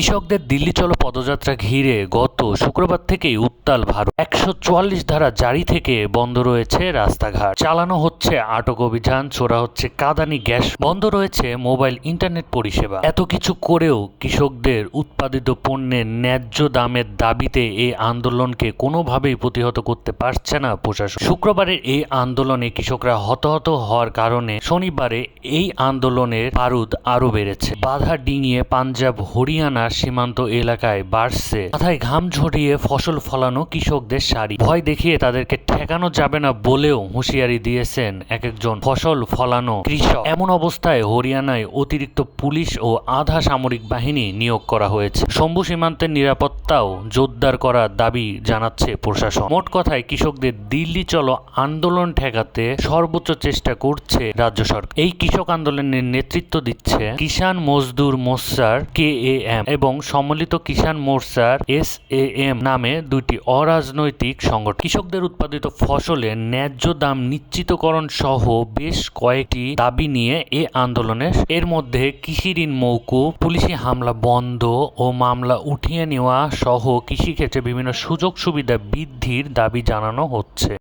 কৃষকদের দিল্লি চলো পদযাত্রা ঘিরে গত শুক্রবার থেকেই উত্তাল ভারত। একশো চুয়াল্লিশ ধারা জারি থেকে বন্ধ রয়েছে রাস্তাঘাট। চালানো হচ্ছে আটক অভিযান, ছোড়া হচ্ছে কাদানি গ্যাস, বন্ধ রয়েছে মোবাইল ইন্টারনেট পরিষেবা। এত কিছু করেও কৃষকদের উৎপাদিত পণ্যের ন্যায্য দামের দাবিতে এই আন্দোলনকে কোনোভাবেই প্রতিহত করতে পারছে না প্রশাসন। শুক্রবারের এই আন্দোলনে কৃষকরা হতাহত হওয়ার কারণে শনিবারে এই আন্দোলনের পারুদ আরও বেড়েছে। বাধা ডিঙিয়ে পাঞ্জাব, হরিয়ানা সীমান্ত এলাকায় বাড়ছে। মাথায় ঘাম ঝরিয়ে ফসল ফলানো কৃষকদের সারি। ভয় দেখিয়ে তাদেরকে ঠেকানো যাবে না বলেও হুঁশিয়ারি দিয়েছেন এক একজন ফসল ফলানো কৃষক। এমন অবস্থায় হরিয়ানায় অতিরিক্ত পুলিশ ও আধা সামরিক বাহিনী নিয়োগ করা হয়েছে। শম্ভু সীমান্তের নিরাপত্তাও জোরদার করার দাবি জানাচ্ছে প্রশাসন। মোট কথায় কৃষকদের দিল্লি চলো আন্দোলন ঠেকাতে সর্বোচ্চ চেষ্টা করছে রাজ্য সরকার। এই কৃষক আন্দোলনের নেতৃত্ব দিচ্ছে কিষান মজদুর মোর্চার কে এম। এবং সম্মিলিত কিষান মোর্চার এস এম নামে দুইটি অরাজনৈতিক সংগঠন। কৃষকদের উৎপাদিত ফসলের ন্যায্য দাম নিশ্চিতকরণ সহ বেশ কয়েকটি দাবি নিয়ে এ আন্দোলনে এর মধ্যে কৃষি ঋণ মৌকুব, পুলিশি হামলা বন্ধ ও মামলা উঠিয়ে নেওয়া সহ কৃষিক্ষেত্রে বিভিন্ন সুযোগ সুবিধা বৃদ্ধির দাবি জানানো হচ্ছে।